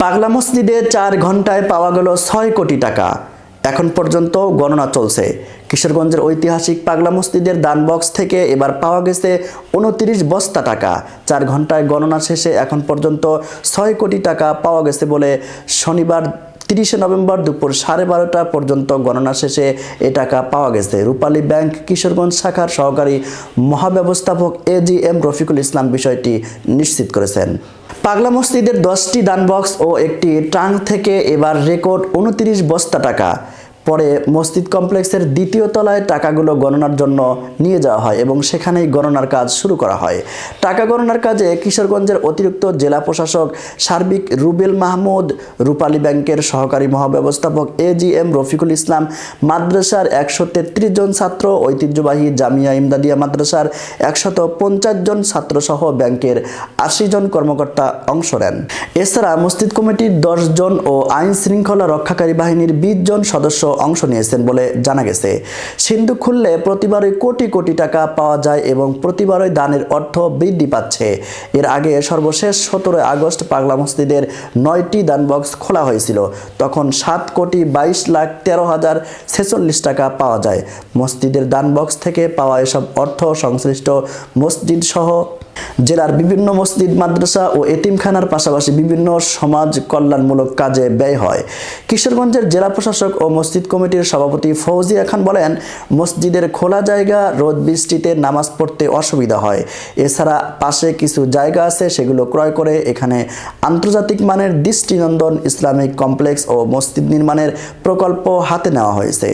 পাগলা মসজিদে চার ঘন্টায় পাওয়া গেল ছয় কোটি টাকা। এখন পর্যন্ত গণনা চলছে। কিশোরগঞ্জের ঐতিহাসিক পাগলা মসজিদের দান বক্স থেকে এবার পাওয়া গেছে উনত্রিশ বস্তা টাকা। চার ঘন্টায় গণনা শেষে এখন পর্যন্ত ছয় কোটি টাকা পাওয়া গেছে বলে শনিবার তিরিশে নভেম্বর দুপুর সাড়ে বারোটা পর্যন্ত গণনা শেষে এ টাকা পাওয়া গেছে। রূপালী ব্যাংক কিশোরগঞ্জ শাখার সহকারী মহাব্যবস্থাপক এ জি এম রফিকুল ইসলাম বিষয়টি নিশ্চিত করেছেন। পাগলা মসজিদের দশটি দানবক্স ও একটি ট্রাঙ্ক থেকে এবার রেকর্ড উনত্রিশ বস্তা টাকা। পরে মসজিদ কমপ্লেক্সের দ্বিতীয় তলায় টাকাগুলো গণনার জন্য নিয়ে যাওয়া হয় এবং সেখানেই গণনার কাজ শুরু করা হয়। টাকা গণনার কাজে কিশোরগঞ্জের অতিরিক্ত জেলা প্রশাসক সার্বিক রুবেল মাহমুদ, রূপালী ব্যাংকের সহকারী মহাব্যবস্থাপক এ জি এম রফিকুল ইসলাম, মাদ্রাসার একশো তেত্রিশ জন ছাত্র, ঐতিহ্যবাহী জামিয়া ইমদাদিয়া মাদ্রাসার একশত পঞ্চাশ জন ছাত্রসহ ব্যাংকের আশি জন কর্মকর্তা অংশ নেন। এছাড়া মসজিদ কমিটির দশ জন ও আইন শৃঙ্খলা রক্ষাকারী বাহিনীর বিশ জন সদস্য অংশ নিয়েছেন বলে জানা গেছে। সিন্ধু খুললে প্রতিবারই কোটি কোটি টাকা পাওয়া যায় এবং প্রতিবারই দানের অর্থ বৃদ্ধি পাচ্ছে। এর আগে সর্বশেষ সতেরোই আগস্ট পাগলা মসজিদের নয়টি দান বক্স খোলা হয়েছিল। তখন সাত কোটি বাইশ লাখ তেরো হাজার ছেচল্লিশ টাকা পাওয়া যায়। মসজিদের দান বক্স থেকে পাওয়া এসব অর্থ সংশ্লিষ্ট মসজিদ সহ জেলার বিভিন্ন মসজিদ, মাদ্রাসা ও এতিমখানার পাশাপাশি বিভিন্ন সমাজ কল্যাণমূলক কাজে ব্যয় হয়। কিশোরগঞ্জের জেলা প্রশাসক ও মসজিদ কমিটির সভাপতি ফৌজিয়া খান বলেন, মসজিদের খোলা জায়গা, রোদ বৃষ্টিতে নামাজ পড়তে অসুবিধা হয়। এছাড়া পাশে কিছু জায়গা আছে, সেগুলো ক্রয় করে এখানে আন্তর্জাতিক মানের দৃষ্টিনন্দন ইসলামিক কমপ্লেক্স ও মসজিদ নির্মাণের প্রকল্প হাতে নেওয়া হয়েছে।